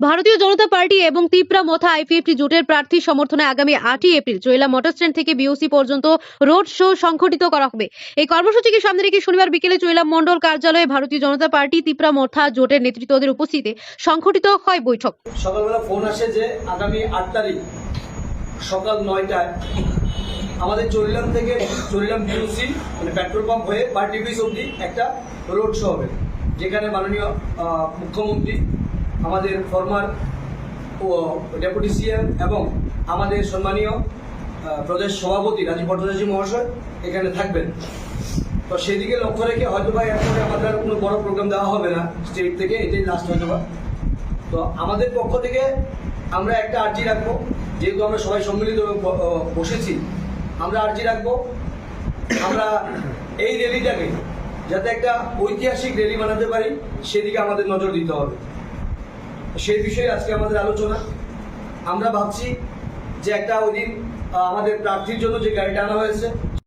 ভারতীয় জনতা পার্টি এবং তিপ্রা মথা আইপিএফটি জোটের প্রার্থী সমর্থনে আগামী আটই এপ্রিল চৈলা মোটর স্ট্যান্ড থেকে বিওসি পর্যন্ত রোড শো সংঘটিত করা হবে। এই কর্মসূচিকে সামনে রেখে শনিবার বিকেলে চৈলা মন্ডল কার্যালয়ে ভারতীয় জনতা পার্টি, তিপ্রা মথা জোটের নেতৃত্বদের উপস্থিতিতে সংঘটিত হয় বৈঠক। সকালবেলা ফোন আসে যে আগামী আট তারিখ সকাল নয়টায় আমাদের চরিলাম থেকে চরিলাম বিউসি মানে পেট্রোল পাম্প হয়ে পার্টি অফিস অব্দি একটা রোড শো হবে, যেখানে মাননীয় মুখ্যমন্ত্রী আমাদের ফরমার ও ডেপুটি সিএম এবং আমাদের সম্মানীয় প্রদেশ সভাপতি, রাজীব ভট্টাচার্য মহাশয় এখানে থাকবেন। তো সেদিকে লক্ষ্য রেখে হয়তো বা এরপরে আমাদের আর কোনো বড় প্রোগ্রাম দেওয়া হবে না স্টেট থেকে, এটাই লাস্ট হয়তো বা। তো আমাদের পক্ষ থেকে আমরা একটা আর্জি রাখব, যেহেতু আমরা সবাই সম্মিলিত বসেছি, আমরা আর্জি রাখব, আমরা এই র্যালিটাকে যাতে একটা ঐতিহাসিক র্যালি বানাতে পারি, সেদিকে আমাদের নজর দিতে হবে। সেই বিষয়ে আজকে আমাদের আলোচনা। আমরা ভাবছি যে একটা ওই দিন আমাদের প্রার্থীর জন্য যে গাড়িটা আনা হয়েছে